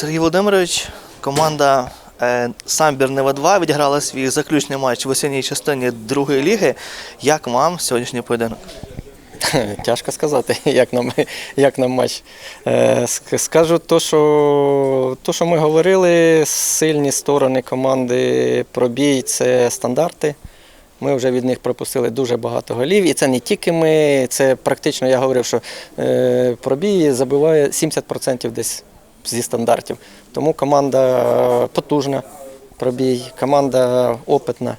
Сергій Володимирович, команда е, Самбір Нева 2 відіграла свій заключний матч в осінній частині другої ліги. Як вам сьогоднішній поєдинок? Тяжко сказати, як нам, як нам матч. Е, Скажу то, що, то, що ми говорили, сильні сторони команди пробій це стандарти. Ми вже від них пропустили дуже багато голів. І це не тільки ми, це практично я говорив, що е, пробій забиває 70% десь зі стандартів. Тому команда потужна, пробій, команда опитна.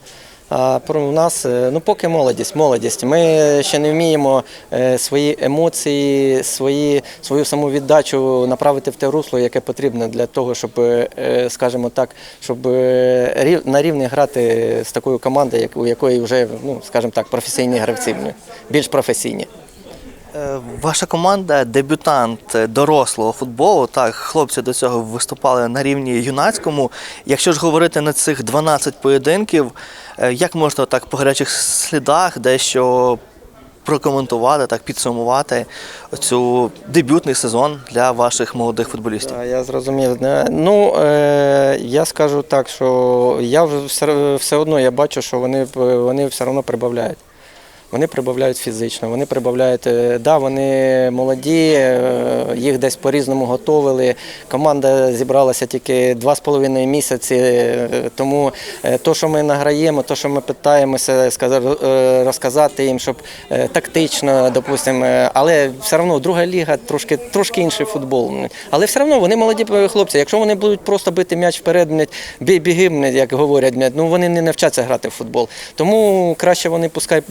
А про нас е, ну поки молодість, молодість. Ми ще не вміємо е, свої емоції, свої, свою самовіддачу направити в те русло, яке потрібно для того, щоб, е, е, скажімо так, щоб е, на рівні грати з такою командою, у якої вже, ну скажімо так, професійні гравці, більш професійні. Е, Ваша команда дебютант е, дорослого футболу. Так, хлопці до цього виступали на рівні юнацькому. Якщо ж говорити на цих 12 поєдинків, е, як можна так по гарячих слідах дещо прокоментувати, так підсумувати цю дебютний сезон для ваших молодих футболістів? Я зрозумів. Е, Ну, е, я скажу так, що я все одно я бачу, що вони, вони все одно прибавляють. Вони прибавляють фізично, вони прибавляють, е, да, вони молоді, е, їх десь по-різному готовили. Команда зібралася тільки два з половиною місяці, е, тому то, що ми награємо, то, що ми питаємося розказати їм, щоб тактично, допустимо, але все одно друга ліга трошки, трошки інший футбол. Але все одно вони молоді хлопці. Якщо вони будуть просто бити м'яч вперед, бій біги, як говорять, ну вони не навчаться грати в футбол. Тому краще вони пускай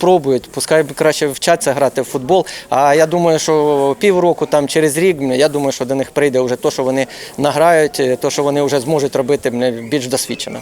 пробують, пускай краще вчаться грати в футбол. А я думаю, що півроку, там через рік, я думаю, що до них прийде вже те, що вони награють, те, що вони вже зможуть робити більш досвідчено.